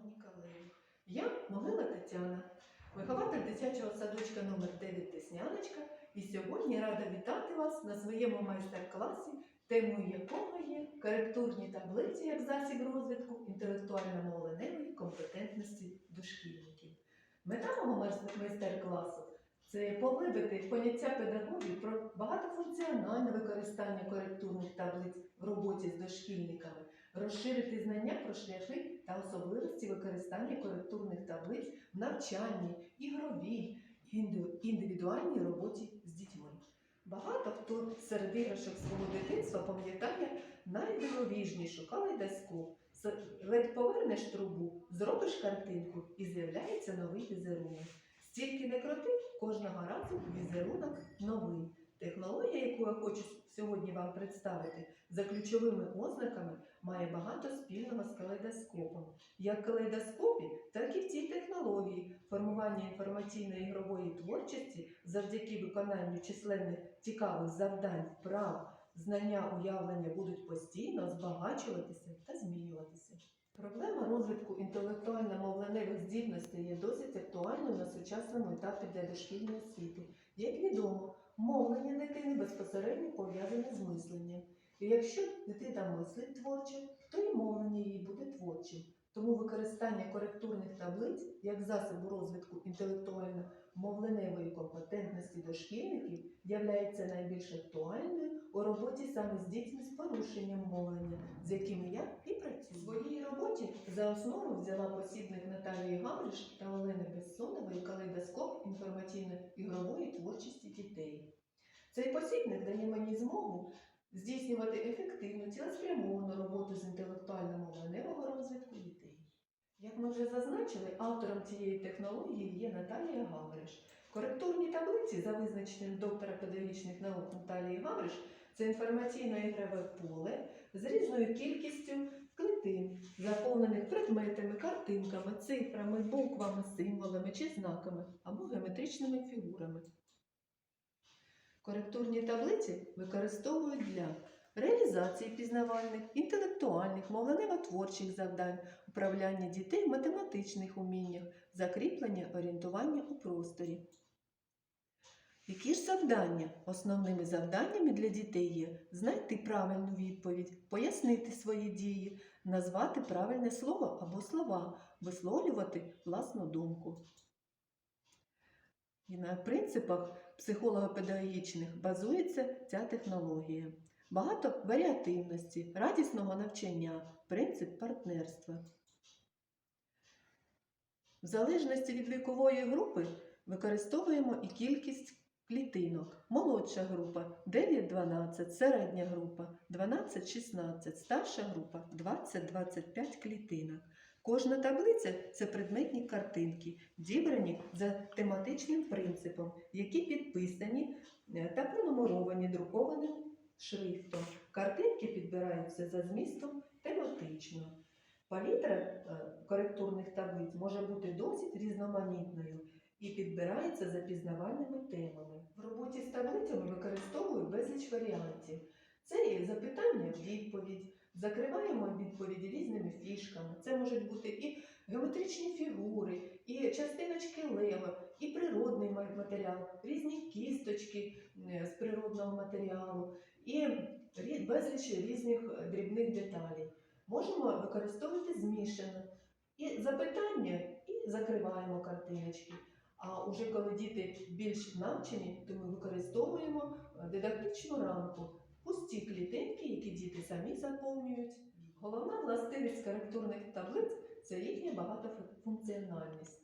Колеги, я Могила Тетяна, вихователь дитячого садочка номер 9 Тесняночка, і сьогодні рада вітати вас на своєму майстер-класі, темою якого є коректурні таблиці як засіб розвитку інтелектуально-мовленевої компетентності дошкільників. Мета мого майстер- майстер-класу це поглибити поняття педагогів про багатофункціональне використання коректурних таблиць в роботі з дошкільниками, розширити знання про шляхи та особливості використання коректурних таблиць в навчанні, ігровій, індивідуальній роботі з дітьми. Багато хто серед іграшок свого дитинства пам'ятає найдивовижнішу калейдоскоп. Ледь повернеш трубу, зробиш картинку і з'являється новий візерунок. Стільки не крути, кожного разу візерунок новий. Технологія, яку я хочу сьогодні вам представити, за ключовими ознаками має багато спільного з калейдоскопом. Як в калейдоскопі, так і в цій технології формування інформаційної ігрової творчості завдяки виконанню численних цікавих завдань, вправ, знання уявлення будуть постійно збагачуватися та змінюватися. Проблема розвитку інтелектуально-мовленевих здібностей є досить актуальною на сучасному етапі для дошкільної освіти. Як відомо, мовлення дитини безпосередньо пов'язане з мисленням. І якщо дитина мислить творчо, то і мовлення її буде творчим. Тому використання коректурних таблиць як засобу розвитку інтелектуально-мовленевої компетентності дошкільників являється найбільш актуальною у роботі саме з дітьми з порушенням мовлення, з якими я і працюю. У своїй роботі за основу взяла посібник Наталії Гавриш та Олени Безсонової калейдоскоп інформаційно-ігрової творчості дітей. Цей посібник дає мені змогу здійснювати ефективну цілеспрямовану роботу з інтелектуально-мовленевого розвитку дітей. Як ми вже зазначили, автором цієї технології є Наталія Гавриш. Коректурні таблиці за визначенням доктора педагогічних наук Наталії Гавриш це інформаційно-ігрове поле з різною кількістю клітин, заповнених предметами, картинками, цифрами, буквами, символами чи знаками або геометричними фігурами. Коректурні таблиці використовують для реалізації пізнавальних, інтелектуальних, мовленево-творчих завдань, управляння дітей в математичних уміннях, закріплення орієнтування у просторі. Які ж завдання? Основними завданнями для дітей є знайти правильну відповідь, пояснити свої дії, назвати правильне слово або слова, висловлювати власну думку. І на принципах психолого-педагогічних базується ця технологія. Багато варіативності, радісного навчання, принцип партнерства. В залежності від вікової групи використовуємо і кількість клітинок. Молодша група 9-12, середня група 12-16, старша група 20-25 клітинок. Кожна таблиця це предметні картинки, дібрані за тематичним принципом, які підписані е, та пронумеровані друкованим шрифтом. Картинки підбираються за змістом тематично. Палітра е, коректурних таблиць може бути досить різноманітною і підбирається за пізнавальними темами. В роботі з таблицями використовую безліч варіантів. Це є запитання, відповідь. Закриваємо відповіді різними фішками. Це можуть бути і геометричні фігури, і частиночки лего, і природний матеріал, різні кісточки е, з природного матеріалу, і безліч різних е, дрібних деталей. Можемо використовувати змішано. І запитання, і закриваємо картиночки. А уже коли діти більш навчені, то ми використовуємо е, дидактичну рамку, пусті клітинки, які діти самі заповнюють. Головна властивість коректурних таблиць це їхня багатофункціональність.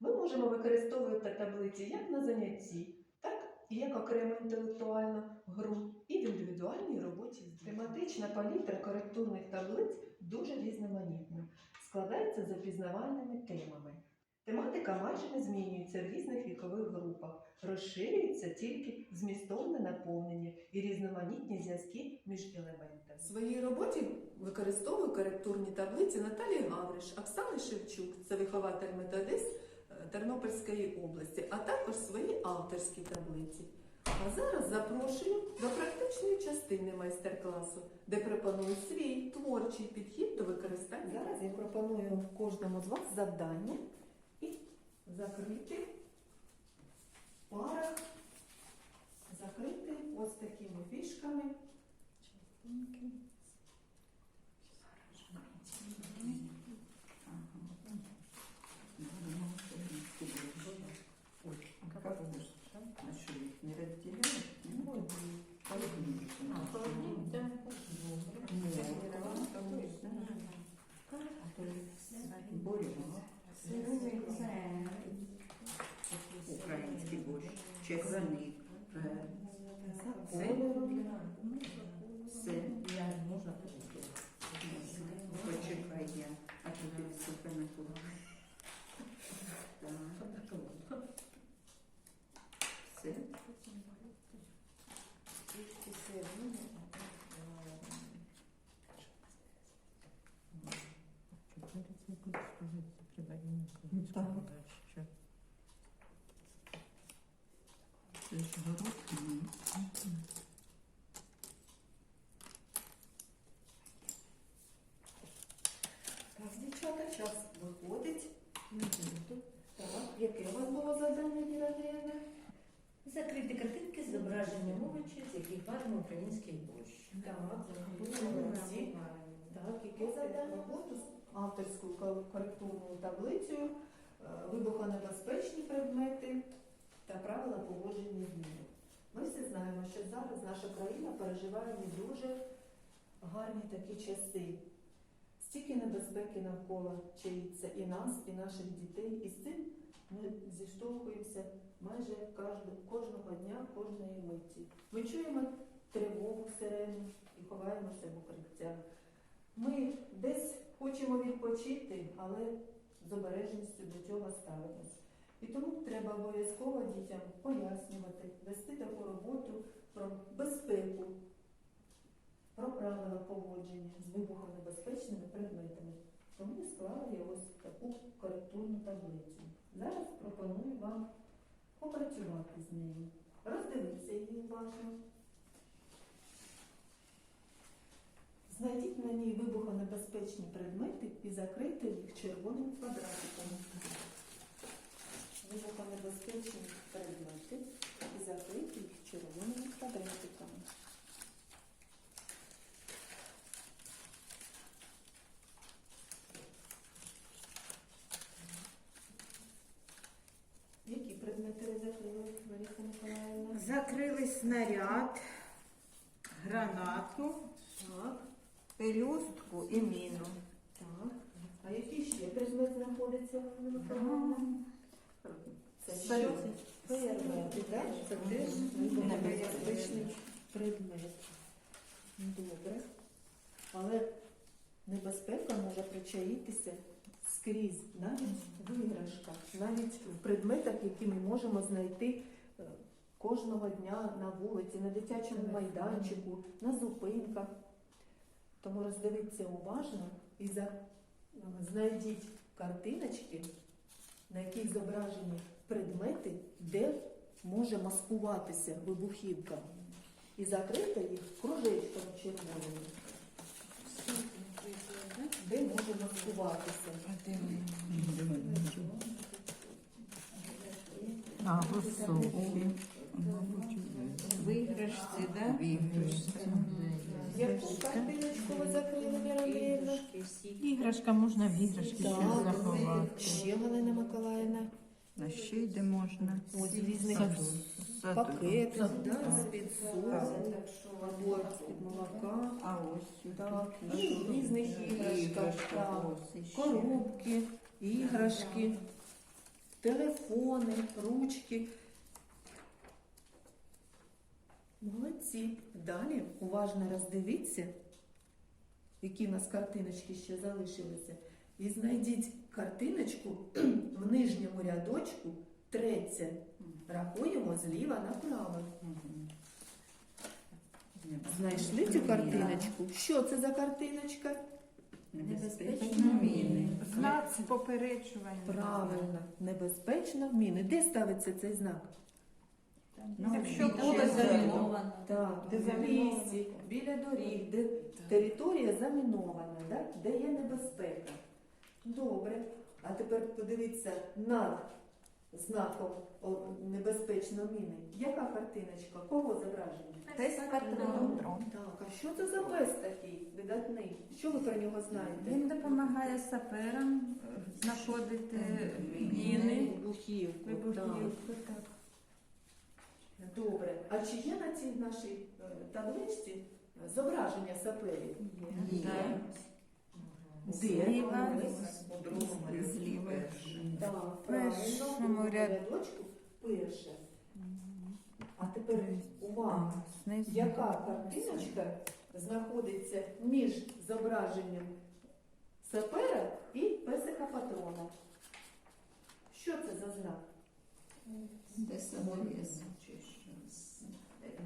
Ми можемо використовувати таблиці як на занятті, так і як окрему інтелектуальну гру, і в індивідуальній роботі. Тематична палітра коректурних таблиць дуже різноманітна, складається за пізнавальними темами. Тематика майже не змінюється в різних вікових групах, розширюється тільки змістовне наповнення і різноманітні зв'язки між елементами. В своїй роботі використовую коректурні таблиці Наталії Гавриш, Оксани Шевчук, це вихователь методист е, Тернопільської області, а також свої авторські таблиці. А зараз запрошую до практичної частини майстер-класу, де пропоную свій творчий підхід до використання. Зараз я пропоную кожному з вас завдання і закрити пара, закрити ось такими фішками. Как будешь? А что, их не разделяют? Ну, А, холодильник, да. Український борщ, червоний, За кольором. все. Почекай я, а тобі все не Так, все. Це ж горох? Ні. Так, дівчата, час виходить. Так, яке у вас було завдання, Віра Андріївна? Закрити картинки з зображенням овочів, з яких варимо український борщ. Так, молодці. Так, яке завдання? Роботу з авторською кор- коректурною таблицею, е, вибухонебезпечні предмети та правила поводження з ними. Ми всі знаємо, що зараз наша країна переживає не дуже гарні такі часи. Стільки небезпеки навколо чаїться і нас, і наших дітей, і з цим ми зіштовхуємося майже кожного, дня, кожної миті. Ми чуємо тривогу сирену і ховаємося в укриття. Ми десь хочемо відпочити, але з обережністю до цього ставимось. І тому треба обов'язково дітям пояснювати, вести таку роботу про безпеку, про правила поводження з вибухонебезпечними предметами. Тому склала я ось таку коректурну таблицю. Зараз пропоную вам попрацювати з нею. Роздивіться її уважно. Знайдіть на ній вибухонебезпечні предмети і закрийте їх червоним квадратиком. Вибухонебезпечні предмети і закрийте їх червоними квадратиками. Які предмети ви закрили, Лариса Миколаївна? Закрили снаряд, гранату, Так, пелюстку і міну. так. А який ще предмет знаходиться Галина Миколаївна? Це що? Феєрверки, так? Це теж небезпечний предмет. Добре. Але небезпека може причаїтися скрізь, навіть в іграшках, навіть в предметах, які ми можемо знайти кожного дня на вулиці, на дитячому майданчику, на зупинках. Тому роздивіться уважно і за... знайдіть картиночки, на яких зображені предмети, де може маскуватися вибухівка. І закрити їх кружечком червоним, де може маскуватися. А, високі. Виграшці, да? Віграшці. Яку картиночку ви закрили, Віра Андріївна? Всі. Іграшка можна в іграшки ще Так, заховати. ще Галина Миколаївна. А ще й де можна. Ось в різних да, з-під або з-під молока. А ось Так, і в різних іграшках, так. Коробки, іграшки, телефони, ручки. Молодці. Далі уважно роздивіться, які в нас картиночки ще залишилися. І знайдіть картиночку в нижньому рядочку третє. Рахуємо зліва направо. Знайшли цю картиночку? Що це за картиночка? Небезпечні міни. Знак попереджування. Правильно, небезпечно міни. Де ставиться цей знак? Ну, Якщо заміновано. Так, Де в заміновано. лісі, біля доріг, де територія замінована, да? де є небезпека. Добре. А тепер подивіться над знаком о, небезпечної міни. Яка картиночка? Кого зображення? Пес патрон. Так, а що це за пес такий видатний? Що ви про нього знаєте? Він допомагає саперам е, знаходити міни, Вибухівку. вибухівку. Так. Добре. А чи є на цій нашій е, табличці е, зображення саперів? Є. Де? Зліва. У другому ряду. Так, правильно, рядочку перше. А тепер увага. Яка картиночка знаходиться між зображенням сапера і песика патрона? Що це за знак? Де саморіз?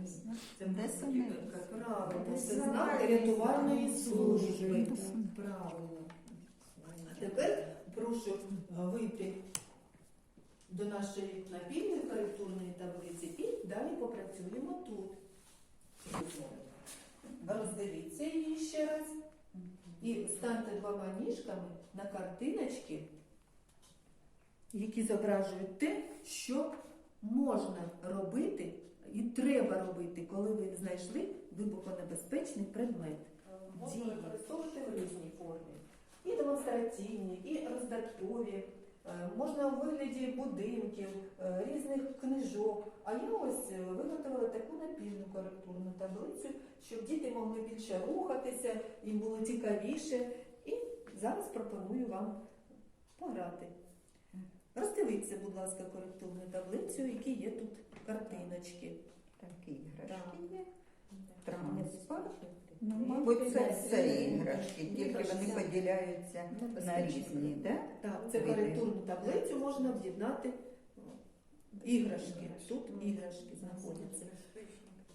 Це? Правильно, це знак рятувальної служби. Правильно. А тепер прошу вийти до нашої напільної коректурної таблиці і далі попрацюємо тут. Роздивіться її ще раз і станьте двома ніжками на картиночки, які зображують те, що можна робити і треба робити, коли ви знайшли вибухонебезпечний предмет. Можна використовувати в різній формі. І демонстраційні, і роздаткові, е, можна у вигляді будинків, е, різних книжок. А я ось е, виготовила таку напільну коректурну таблицю, щоб діти могли більше рухатися, їм було цікавіше. І зараз пропоную вам пограти. Роздивіться, будь ласка, коректурну таблицю, які є тут картиночки. Такі іграшки Так. є. Транспорт. Ну, мабуть, це все іграшки, тільки вони поділяються на різні, так? Так, це Види. коректурну таблицю можна об'єднати іграшки. Тут іграшки знаходяться.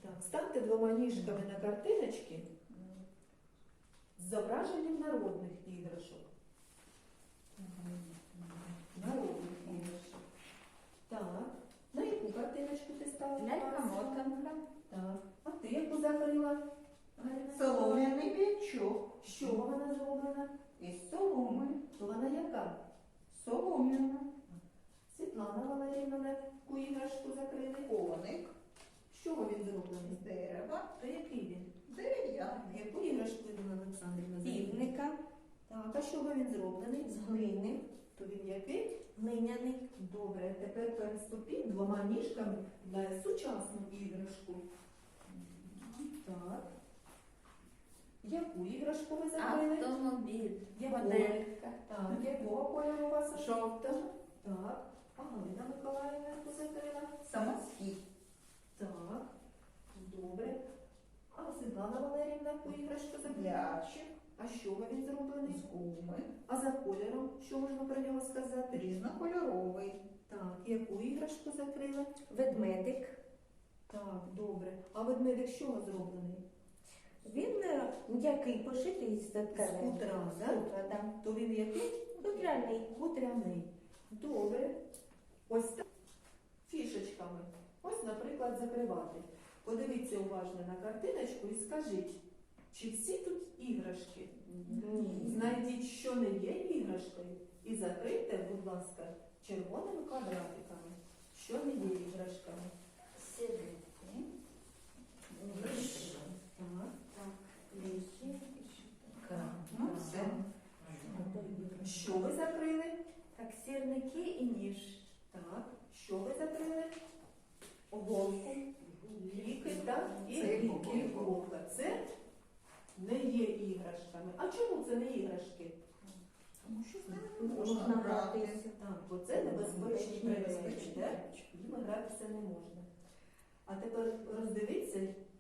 Так, станьте двома ніжками на картиночки з зображенням народних іграшок. Народних іграшок. Так. На яку картиночку ти стала? Лялька-мотанка. Так. А ти яку закрила? Солом'яний. З чого вона зроблена? Із соломи. То вона яка? Солом'яна. Світлана Валерійовна, яку іграшку закрили? Коник. З чого він зроблений? З дерева. То який він? Дерев'яний. Яку іграшку Ірина Олександрівна? Півника, Так, а з чого він зроблений? з глини, То він який? глиняний, Добре, тепер переступіть двома ніжками на сучасну іграшку. Так. Яку іграшку ви закрили? автомобіль, моделька, Так, якого кольору у вас? Жовта. Так. А Галина Миколаївна яку закрила? Самоскіт. Так. Добре. А Світлана Валерівна яку іграшку закрила? М'ячик. А з чого він зроблений? З гуми. А за кольором, що можна про нього сказати? Різнокольоровий. Так, яку іграшку закрили? ведмедик. Так, добре. А ведмедик з чого зроблений? Він е, м'який пошитий з З тканини. хутра, З так? хутра, да. То він який? Хутряний. Хутряний. Добре. Ось так. Фішечками. Ось, наприклад, закривати. Подивіться уважно на картиночку і скажіть, чи всі тут іграшки? Ні. Знайдіть, що не є іграшкою, і закрийте, будь ласка, червоними квадратиками, що не є іграшками. Сидити. Так. Лісі. Ну, все. Що ви закрили? Так, сірники і ніж. Так. Що ви закрили? Голку. Ліки, так? І Це ліки. іголка. Іголка. Це не є іграшками. А чому це не іграшки? Тому що з ними Можна можна грати. гратися. Так, бо це небезпечні предмети. Небезпечні так? гратися не можна. А тепер роздивіться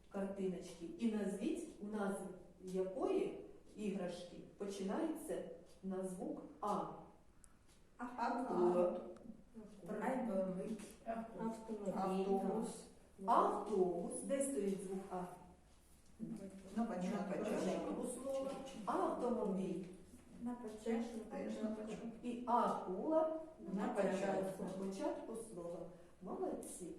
картиночки і назвіть, назв якої іграшки починається на звук А. Авто. Автобус. Автобус. Де стоїть звук А? На початку. слово. Автомобіль. На початку. Теж на початку. І акула На на початку. початку слова. Молодці.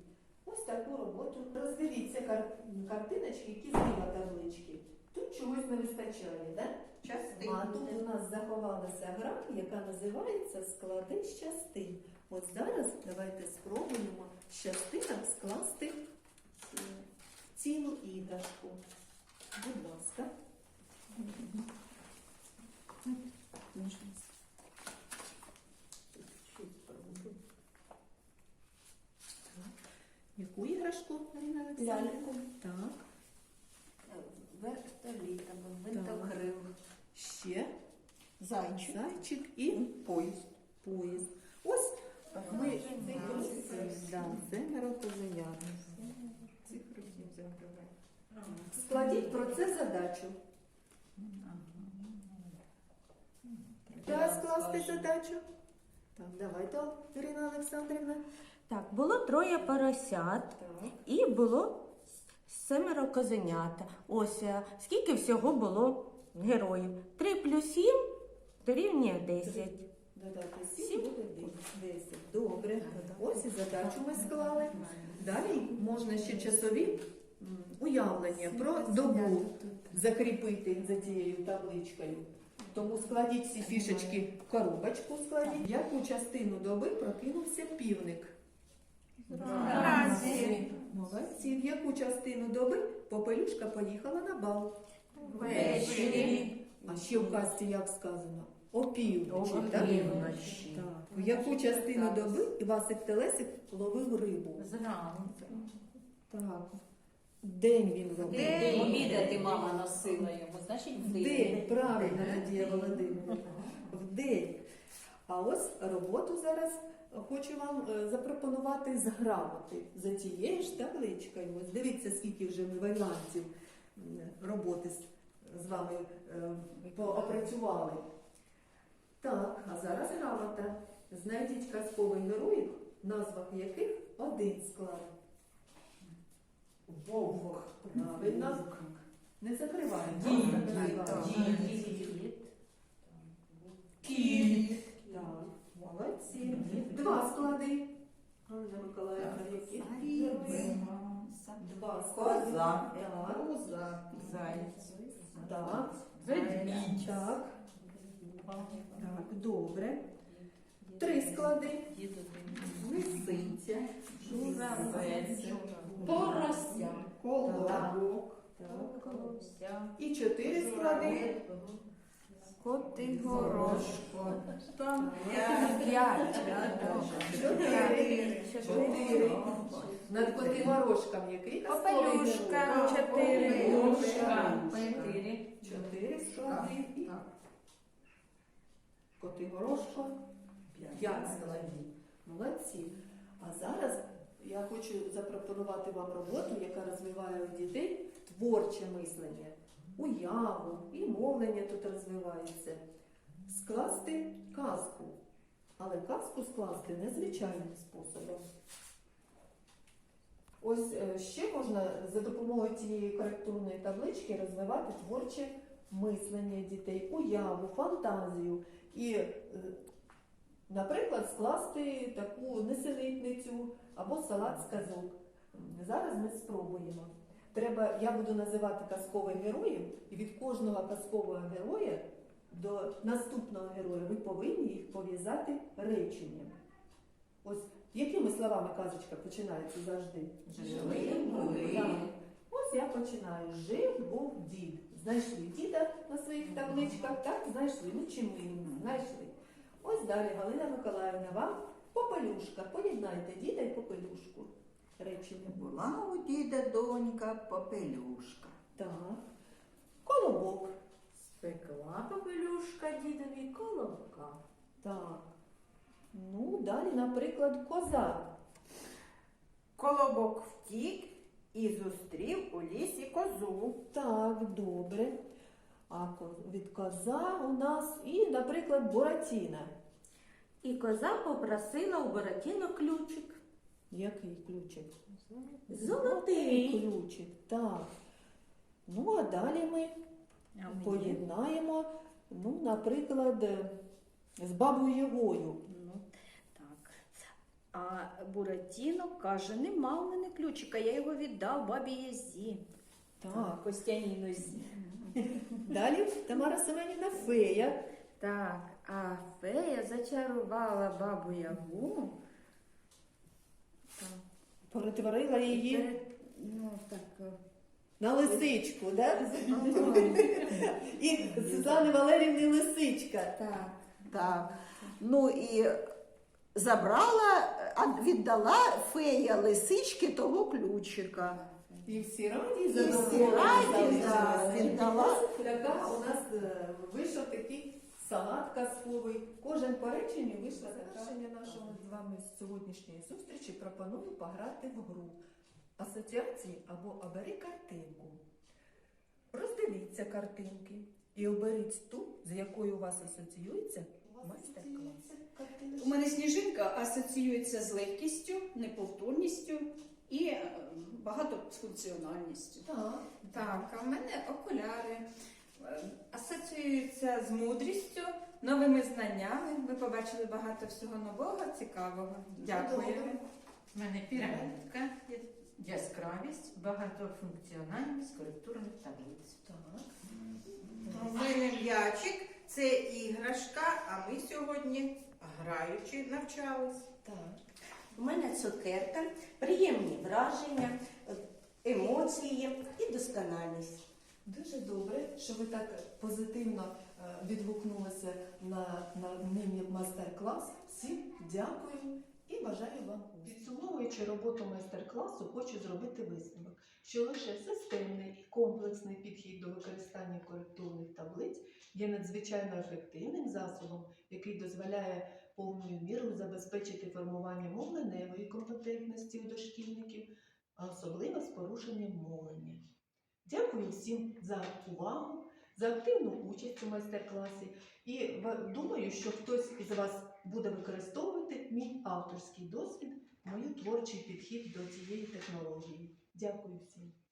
ось таку роботу. Роздивіться кар- картиночки, які зліва таблички. Тут чогось не вистачає, так? Частин. А тут у нас заховалася гра, яка називається Склади з частин. От зараз давайте спробуємо з частинок скласти цілу іграшку. Будь ласка. Яку іграшку, Марина Олександрівна? Ляльку. Так. Вертоліт або винтокрил. Ще Зайчик. зайчик і Поїзд. поїзд. Ось ми Ага. да, козенят. Цифру не забувай. Складіть про це задачу. Час скласти задачу. Так, давайте, Ірина Олександрівна. Так, було троє поросят Так. і було семеро козенята. Ось е, скільки всього було героїв? Три плюс сім дорівнює десять. Додати Сім. буде 10. Добре. Ось і задачу ми склали. Далі можна ще часові м, уявлення про добу закріпити за цією табличкою. Тому складіть всі фішечки в коробочку, складіть. Яку частину доби прокинувся півник? Вранці. Молодці. В яку частину доби попелюшка поїхала на бал? Ввечері. А ще в казці як сказано? Опівночі, так? Опівночі. Так. В яку частину доби Івасик Телесик ловив рибу? Зранку. Так. День він. День. Обідати мама носила його, значить В день, правильно, Надія Володимирівна. В день. А ось роботу зараз хочу вам е, запропонувати з грамоти за тією ж табличкою. Ось дивіться, скільки вже ми варіантів роботи з- з вами е, поопрацювали. Так, а зараз грамота. Знайдіть казкових героїв, назвах яких один склад. Вовк. Правильно. Не закриваємо. Дід. Кіт. Так, молодці. Два склади. Ганна Миколаївна, які? Два склади. Коза. Так. Коза. Заяць. Так. Ведмідь. Так. Так, добре. Три склади. Лисиця. Журавець. Порося. Колобок. І чотири склади. Коти горошко. П'ять. Чотири. Чотири. Над котигорошком який казковий Попелюшка. Чотири. Чотири. Чотири склади. І Котигорошко. П'ять складів. Молодці. А зараз я хочу запропонувати вам роботу, яка розвиває у дітей творче мислення, уяву і мовлення тут розвивається. Скласти казку. Але казку скласти незвичайним способом. Ось е, ще можна за допомогою цієї коректурної таблички розвивати творче мислення дітей, уяву, фантазію. І, е, наприклад, скласти таку несенітницю або салат з казок. Зараз ми спробуємо. Треба, я буду називати казкових героїв, і від кожного казкового героя до наступного героя ви повинні їх пов'язати реченням. Ось якими словами казочка починається завжди? Жили були. Ось я починаю. Жив був дід. Знайшли діда на своїх табличках, так? Знайшли. Ну чим ми знайшли? Ось далі Галина Миколаївна вам попелюшка. Поєднайте діда і попелюшку. Речення. Була у діда донька попелюшка. Так. Колобок. Спекла попелюшка дідові колобка. Так. Ну, далі, наприклад, коза. Колобок втік і зустрів у лісі козу. Так, добре. А ко- від коза у нас і, наприклад, Буратіна. І коза попросила у Буратіно ключик. Який ключик? Золотий. ключик, так. Ну, а далі ми поєднаємо, ну, наприклад, з бабою Ягою. Ну, так. А Буратіно каже, нема у мене ключика, я його віддав бабі Язі. Так. Костяній нозі. Далі Тамара Семенівна фея. Так, а фея зачарувала бабу Ягу. Так, Перетворила її перед- Ну, так. е, на лисичку, да? І Світлани Валерівни лисичка. Так. Так. Ну і забрала, а віддала фея лисички того ключика. І всі раді, І всі задоволені раді, залишилися. да, віддала. Ляка у нас е, вийшов такий салат казковий. Кожен по реченню вийшла завершення нашого з вами сьогоднішньої зустрічі. Пропоную пограти в гру асоціації або обери картинку. Роздивіться картинки і оберіть ту, з якою у вас асоціюється майстер-клас. У мене сніжинка асоціюється з легкістю, неповторністю і е, багатофункціональністю. Так. Так, а в мене окуляри асоціюються з мудрістю, новими знаннями. Ви побачили багато всього нового, цікавого. Дякую. У мене пірамідка, яскравість, багатофункціональність коректурних таблиць. Так. У мене м'ячик, це іграшка, а ми сьогодні граючи навчались. Так. У мене цукерка, приємні враження, емоції і доскональність. Дуже добре, що ви так позитивно е, відгукнулися на, на міні-майстер-клас. Всім дякую і бажаю вам. Підсумовуючи роботу майстер-класу, хочу зробити висновок, що лише системний і комплексний підхід до використання коректурних таблиць є надзвичайно ефективним засобом, який дозволяє повною мірою забезпечити формування мовленевої компетентності у дошкільників, а особливо з порушенням мовлення. Дякую всім за увагу, за активну участь у майстер-класі. І думаю, що хтось із вас буде використовувати мій авторський досвід, мою творчий підхід до цієї технології. Дякую всім.